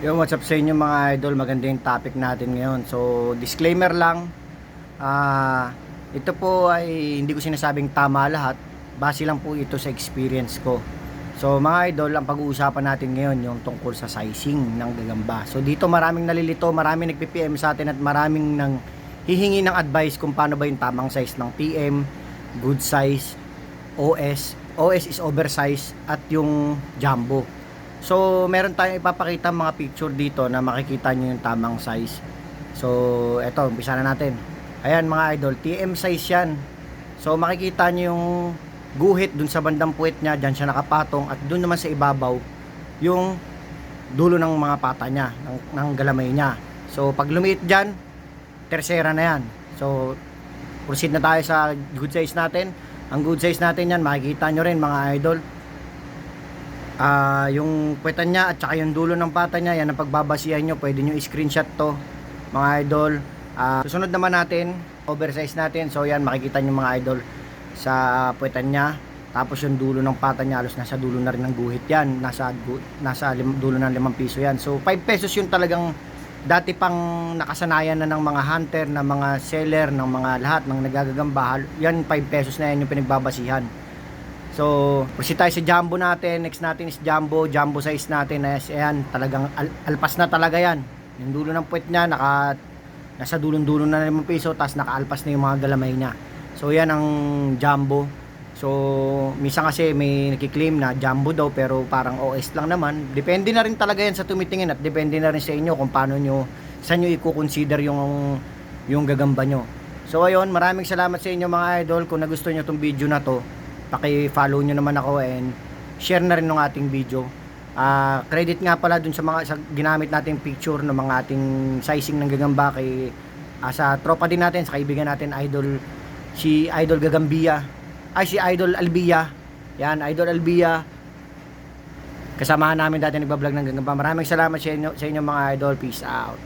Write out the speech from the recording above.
Yo, what's up sa inyo mga idol? Maganda yung topic natin ngayon. So, disclaimer lang. Ah, ito po ay hindi ko sinasabing tama lahat. Base lang po ito sa experience ko. So, mga idol, ang pag-uusapan natin ngayon yung tungkol sa sizing ng gagamba. So, dito maraming nalilito, maraming nagpi-PM sa atin at maraming nang hihingi ng advice kung paano ba yung tamang size ng PM, good size, OS. OS is oversize at yung jumbo. So, meron tayong ipapakita mga picture dito na makikita nyo yung tamang size. So, eto, umpisa na natin. Ayan mga idol, TM size yan. So, makikita nyo yung guhit dun sa bandang puwet niya, dyan siya nakapatong at dun naman sa ibabaw, yung dulo ng mga pata niya, ng, ng galamay niya. So, pag lumiit dyan, tersera na yan. So, proceed na tayo sa good size natin. Ang good size natin yan, makikita nyo rin mga idol, Ah, yung puwetan niya at saka yung dulo ng pata niya, yan ang pagbabasihan nyo. Pwede nyo i-screenshot to, mga idol. Ah, susunod naman natin, oversize natin. So yan, makikita nyo mga idol sa puwetan niya. Tapos yung dulo ng pata niya, halos nasa dulo na rin ng guhit yan. Nasa, nasa lim, dulo ng 5 piso yan. So 5 pesos yung talagang dati pang nakasanayan na ng mga hunter, ng mga seller, ng mga lahat, ng nagagagamba. Yan 5 pesos na yan yung pinagbabasihan. So, proceed tayo sa jumbo natin. Next natin is jumbo. Jumbo size natin. Yes, ayan, talagang al- alpas na talaga yan. Yung dulo ng puwet niya, naka, nasa dulong-dulo na 5 piso, tapos nakaalpas na yung mga galamay niya. So, yan ang jumbo. So, minsan kasi may nakiklaim na jumbo daw, pero parang OS lang naman. Depende na rin talaga yan sa tumitingin at depende na rin sa inyo kung paano nyo, saan nyo i-consider yung, yung gagamba nyo. So, ayun, maraming salamat sa inyo mga idol. Kung nagustuhan nyo itong video na to, paki-follow nyo naman ako and share na rin ng ating video. Ah, credit nga pala dun sa mga sa ginamit nating picture ng mga ating sizing ng gagamba kay ah, sa tropa din natin, sa kaibigan natin idol si Idol Gagambia. Ay si Idol Albia. Yan, Idol Albia. Kasamahan namin dati nagbablog ng gagamba. Maraming salamat sa inyo, sa inyo mga idol. Peace out.